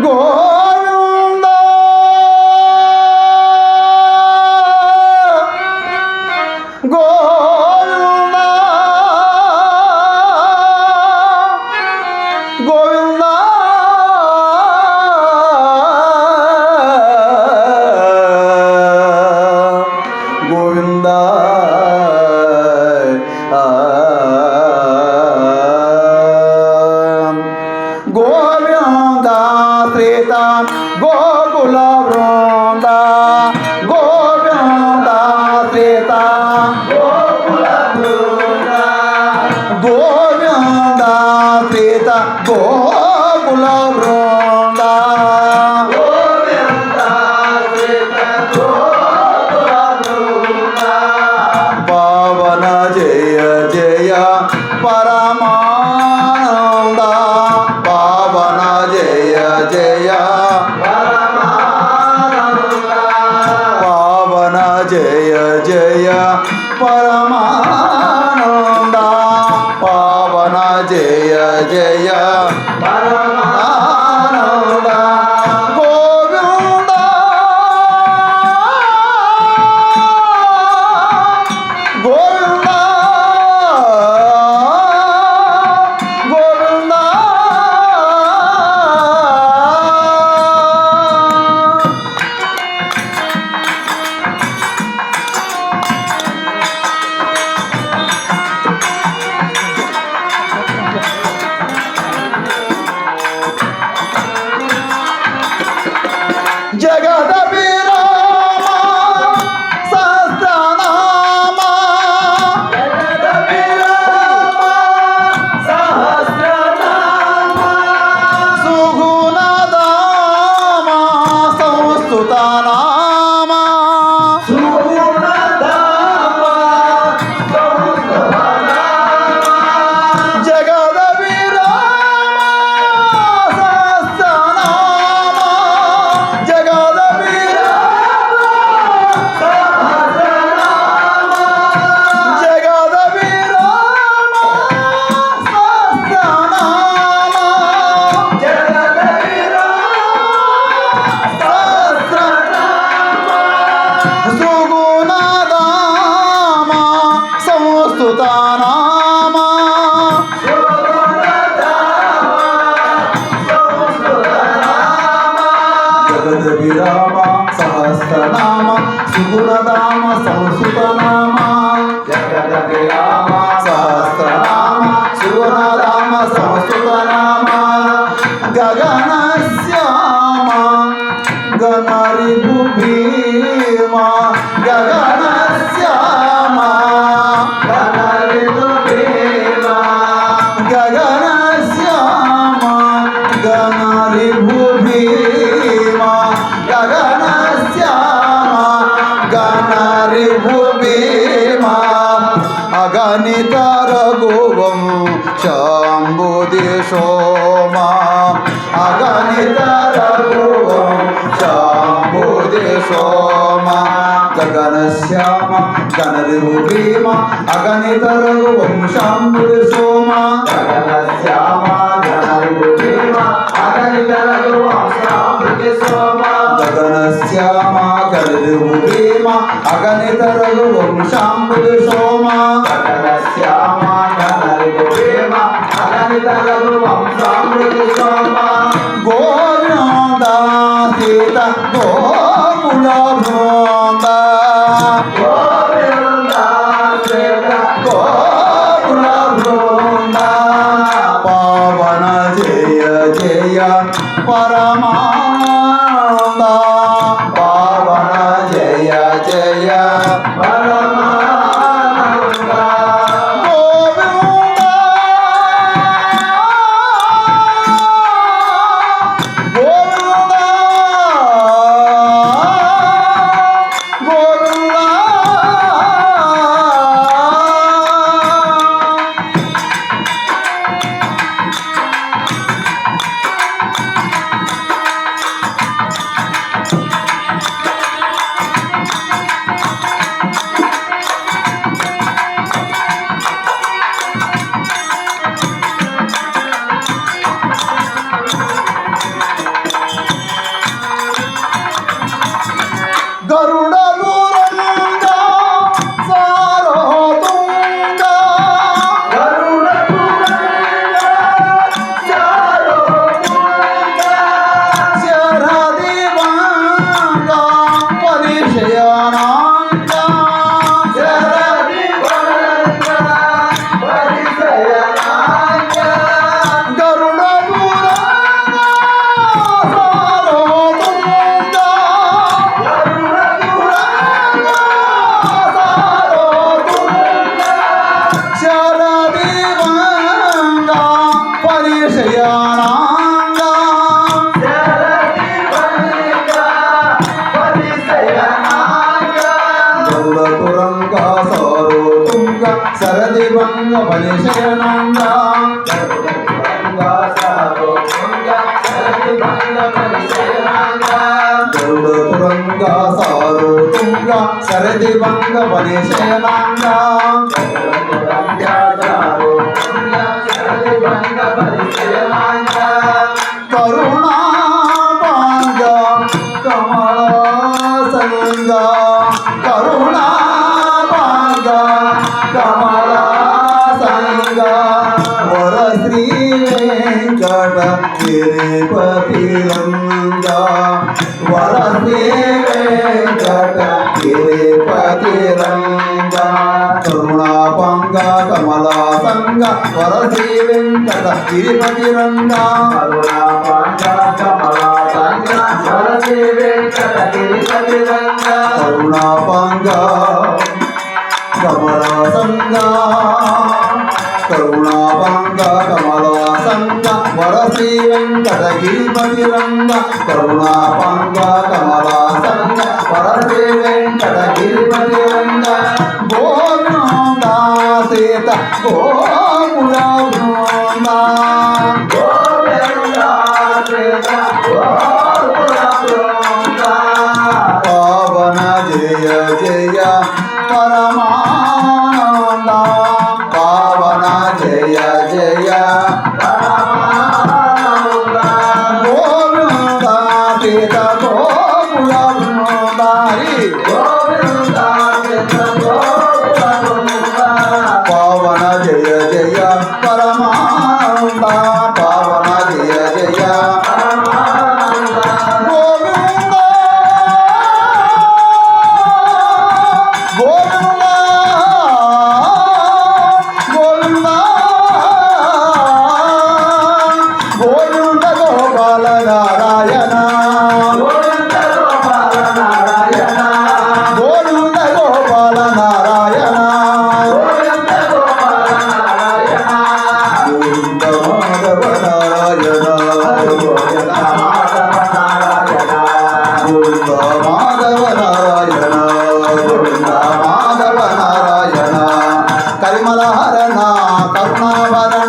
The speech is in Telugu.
go జయ జయ పరమా 수고 శాంతనామ సుగుణధామ సంస్కృతనామ జగదగి రామ సహస్రనామ సుగుణధామ సంస్కృతనామ గగనశ్యామ గణరి భూమి అగణితరఘువం శంభుది సోమా అగణితరఘువం శంభుది సోమా గగన శ్యామ గణరు భీమ అగణితరఘువం శంభుది సోమా గగన శ్యామ గణరు భీమ అగణితరఘువం శంభుది సోమా గగన శ్యామ గణరు భీమ అగణిత రఘువంశాంబులు సోమా. గరుడ భంగ తుంగ శరది భంగ పరిశయనంద కరుణాపంగ కమలా సంగ వరసీ వెంకట గిరిపతి రంగ కరుణాపంగ కమలా సంగ వర వెంకట గిరిపతి రంగ కరుణాపంగ కమలా సంగ కరుణా పంగ సంగ వర వెంకట గిరిపతి రంగ కరుణాపంగ కమలా సంగ శ్రీ వెంకట గిరిపతి సీత పవన జయ జయ మాధవ నారాయణ కరిమలహరణ కరుణావరణ